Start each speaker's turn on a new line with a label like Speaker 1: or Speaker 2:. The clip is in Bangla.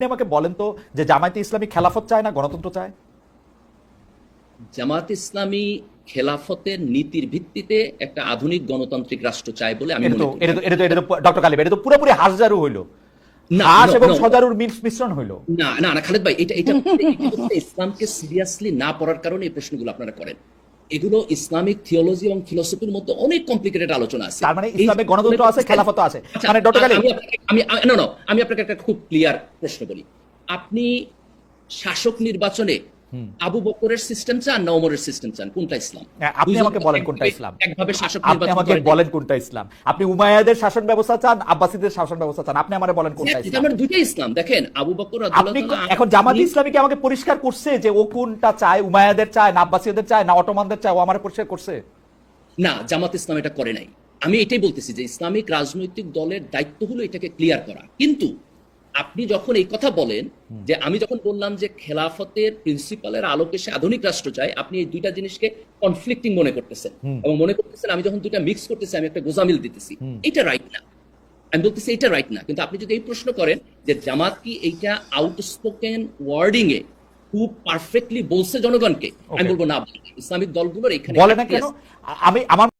Speaker 1: আপনি আমাকে বলেন তো যে জামায়াতে ইসলামী খেলাফত চায় না গণতন্ত্র চায়?
Speaker 2: জামাত ইসলামী খেলাফতের নীতির ভিত্তিতে একটা আধুনিক গণতান্ত্রিক রাষ্ট্র চায় বলে আমি মনে করি।
Speaker 1: এটা তো এটা তো ডক্টর কালিব এটা তো পুরোপুরি হাসজারু হইল।
Speaker 2: না,
Speaker 1: হাস এবং সজারুর মিশ্রণ হইল।
Speaker 2: না না না খালেদ ভাই এটা এটা ইসলামকে সিরিয়াসলি না পড়ার কারণে এই প্রশ্নগুলো আপনারা করেন। এগুলো ইসলামিক থিওলজি এবং ফিলোসফির মধ্যে অনেক কমপ্লিকেটেড আলোচনা আছে।
Speaker 1: তার মানে ইসলামে গণতন্ত্র আছে খেলাফত আছে।
Speaker 2: আচ্ছা,
Speaker 1: মানে ডক্টর
Speaker 2: আপনাকে আমি না না আমি আপনাকে একটা খুব ক্লিয়ার প্রশ্ন বলি আপনি শাসক নির্বাচনে আবু বকরের সিস্টেম চান না ওমরের সিস্টেম চান? কোনটা ইসলাম?
Speaker 1: আপনি আমাকে বলেন কোনটা ইসলাম।
Speaker 2: একভাবে শাসক
Speaker 1: আপনি আমাকে বলেন কোনটা ইসলাম। আপনি উমাইয়াদের শাসন ব্যবস্থা চান আব্বাসীদের শাসন ব্যবস্থা চান। আপনি আমারে বলেন কোনটা ইসলাম।
Speaker 2: আমার দুইটাই ইসলাম। দেখেন আবু বকর
Speaker 1: আপনি এখন জামাত ইসলামী কি আমাকে পরিষ্কার করছে যে ও কোনটা চায় উমায়াদের চায় না আব্বাসীদের চায় না অটোমানদের চায় ও আমার পরিষ্কার করছে?
Speaker 2: না জামাত ইসলাম এটা করে নাই। আমি এটাই বলতেছি যে ইসলামিক রাজনৈতিক দলের দায়িত্ব হলো এটাকে ক্লিয়ার করা। কিন্তু আপনি যখন এই কথা বলেন যে আমি যখন বললাম যে খেলাফতের প্রিন্সিপালের আলোকে সে আধুনিক রাষ্ট্র চাই আপনি এই দুইটা জিনিসকে কনফ্লিক্টিং মনে করতেছেন এবং মনে করতেছেন আমি যখন দুইটা মিক্স করতেছি আমি একটা গোজামিল দিতেছি। এটা রাইট না। আমি বলতেছি এটা রাইট না। কিন্তু আপনি যদি এই প্রশ্ন করেন যে জামাত কি এইটা আউটস্পোকেন ওয়ার্ডিং এ খুব পারফেক্টলি বলছে জনগণকে আমি বলব না ইসলামিক দলগুলোর এখানে
Speaker 1: বলে না কেন? আমি আমার